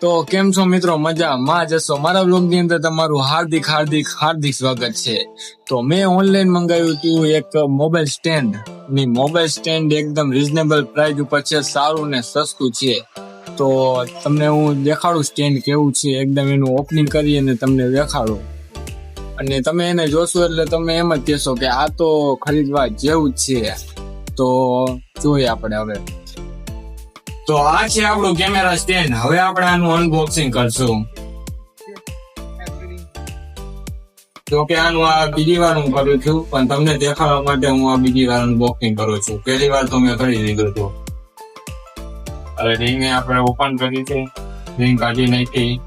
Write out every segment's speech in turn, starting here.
તો કેમ છો મિત્રો? મજા માં જશો મારા બ્લોગની અંદર તમારું હાર્દિક હાર્દિક હાર્દિક સ્વાગત છે. તો મેં ઓનલાઈન મંગાવ્યું હતું એક મોબાઈલ સ્ટેન્ડની મોબાઈલ સ્ટેન્ડ એકદમ રિઝનેબલ પ્રાઇસ ઉપર છે, સારું ને સસ્તું છે. તો તમને હું દેખાડું સ્ટેન્ડ કેવું છે, એકદમ એનું ઓપનિંગ કરી અને તમને દેખાડું. અને તમે એને જોશો એટલે તમે એમ જ કહેશો કે આ તો ખરીદવા જેવું જ છે. તો જોઈએ આપણે હવે. તો આ છે આપણું કેમેરા સ્ટેન્ડ. હવે આપણે આનું અનબોક્સિંગ કરશું. જો કે આનું આ બીજી વાર હું કરું છું, પણ તમને દેખાડવા માટે હું આ બીજી વાર અનબોક્સિંગ કરું છું. પહેલી વાર તો મેં કરી દીધું હતું. હવે રિંગ આપણે ઓપન કરી છે. રિંગ કાઢી નાખી.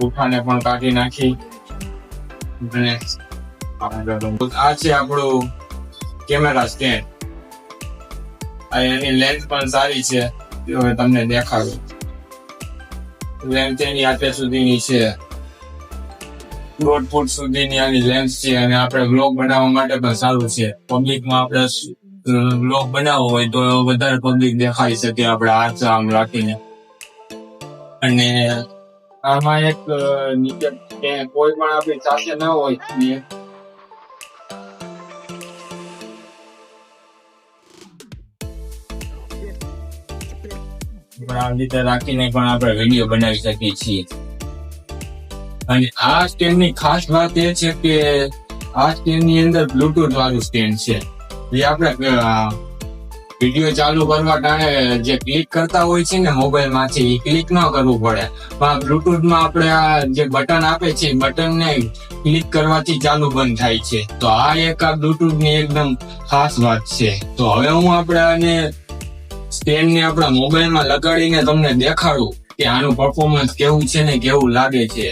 પુઠાને પણ કાઢી નાખી. અને આ છે આપણું કેમેરા સ્ટેન્ડ. એની લેન્થ પણ સારી છે. હવે તમને દેખાડું. લેન્થ એની અત્યાર સુધીની છે. દોઢ ફૂટ સુધીની આની લેન્થ છે અને આપણે બ્લોગ બનાવવા માટે પણ સારું છે. પબ્લિકમાં આપણે બ્લોગ બનાવવો હોય તો વધારે પબ્લિક દેખાઈ શકે આપણે હાથ આમ રાખીને. અને આમાં એક નીચે કોઈ પણ આપણી સાથે ના હોય ને પણ રાખીને પણ આપણે વીડિયો બનાવી શકીએ છીએ. અને આ સ્ટેન્ડની ખાસ વાત એ છે કે આ સ્ટેન્ડની અંદર બ્લુટુથ વાળું સ્ટેન્ડ છે. જે આપણે વીડિયો ચાલુ કરવા ટાણે જે ક્લિક કરતા હોય છે ને મોબાઈલમાંથી એ ક્લિક ન કરવું પડે. પણ બ્લુટૂથમાં આપણે આ જે બટન આપે છે બટન ને ક્લિક કરવાથી ચાલુ બંધ થાય છે. તો આ એક આ બ્લુટુથની એકદમ ખાસ વાત છે. તો હવે હું આપણે આને સ્ટેન્ડ ને આપણા મોબાઈલમાં લગાડીને તમને દેખાડું કે આનું પરફોર્મન્સ કેવું છે ને કેવું લાગે છે.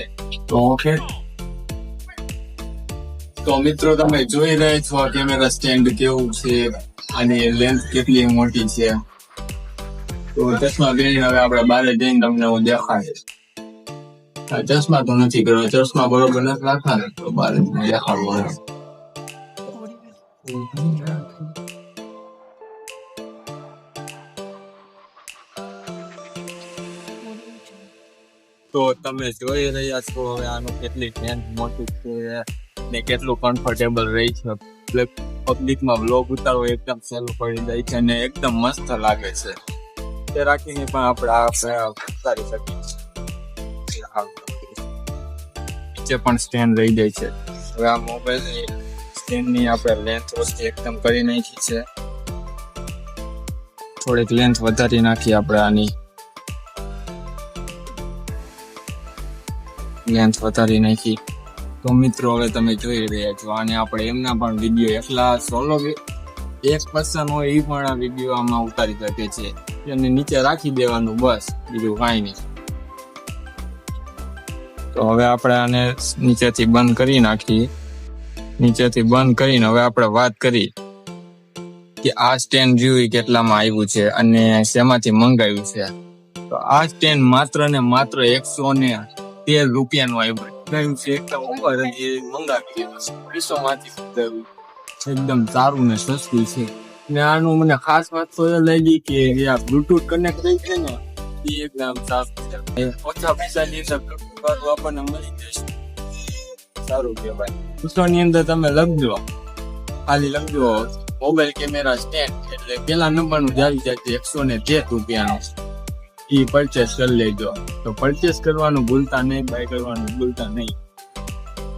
તો ઓકે તો મિત્રો તમે જોઈ રહ્યા છો કેમેરા સ્ટેન્ડ કેવું છે અને લેન્થ કેટલી મોટી છે. તો ચશ્મા પહેરીને હવે આપણે બારે જઈને તમને હું દેખાડીશ. ચશ્મા તો નથી કરવા ચશ્મા બરોબર નથી રાખવાના, તો બારે દેખાડવું તો તમે જોઈ રહ્યા છો હવે આનું કેટલી લેન્થ મોટી છે ને કેટલું કમ્ફર્ટેબલ રહી છે. પબ્લિકમાં બ્લોગ ઉતારવો એકદમ સહેલું પડી જાય છે અને એકદમ મસ્ત લાગે છે. તે રાખીને પણ આપણે આ ઉતારી શકીએ નીચે પણ સ્ટેન્ડ રહી જાય છે. હવે આ મોબાઈલની સ્ટેન્ડની આપણે લેન્થ ઓછી એકદમ કરી નાખી છે. થોડીક લેન્થ વધારી નાખી આપણે આની લેન્થ વધારી નાખી. તો મિત્રો, હવે તમે જોઈ રહ્યા છો, અને આપણે એમના પણ વીડિયો એકલા સોલો એક પર્સન હોય એ પણ આ વીડિયો આમાં ઉતારી શકે છે. એને નીચે રાખી દેવાનું, બસ, બીજું કાંઈ નહીં. તો હવે આપણે આને નીચેથી બંધ કરી નાખી. નીચેથી બંધ કરીને હવે આપણે વાત કરી કે આ સ્ટેન્ડ જોયું કેટલામાં આવ્યું છે અને શેમાંથી મંગાવ્યું છે. તો આ સ્ટેન્ડ માત્ર ને માત્ર એકસો ને તેર રૂપિયાનું આવ્યું છે એકદમ ઉપર હતી એ મંગાવી વીસો માંથી એકદમ સારું ને સસ્તું છે ને આનું મને ખાસ વાત તો એ લાગી કે જે આ બ્લુટૂથ કનેક્ટ થઈ છે ને એ એકદમ સારું છે ઓછા પૈસાની અંદર બ્લુટૂથ વાળું આપણને મળી જશે સારું કહેવાય વીસો ની અંદર તમે લખજો ખાલી લખજો મોબાઈલ કેમેરા સ્ટેન્ડ એટલે પેલા નંબરનું જાવી જાય એકસો ને તેર રૂપિયાનું ઈ પરચેસ કરી લેજો. તો પરચેસ કરવાનું ભૂલતા નહીં બાય કરવાનું ભૂલતા નહીં.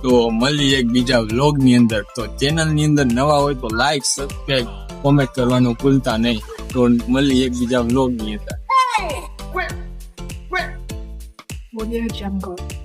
તો મળી એક બીજા વ્લોગની અંદર. તો ચેનલની અંદર નવા હોય તો લાઈક સબસ્ક્રાઈબ કોમેન્ટ કરવાનું ભૂલતા નહીં. તો મળી એક બીજા વ્લોગની અંદર Audio Jungle.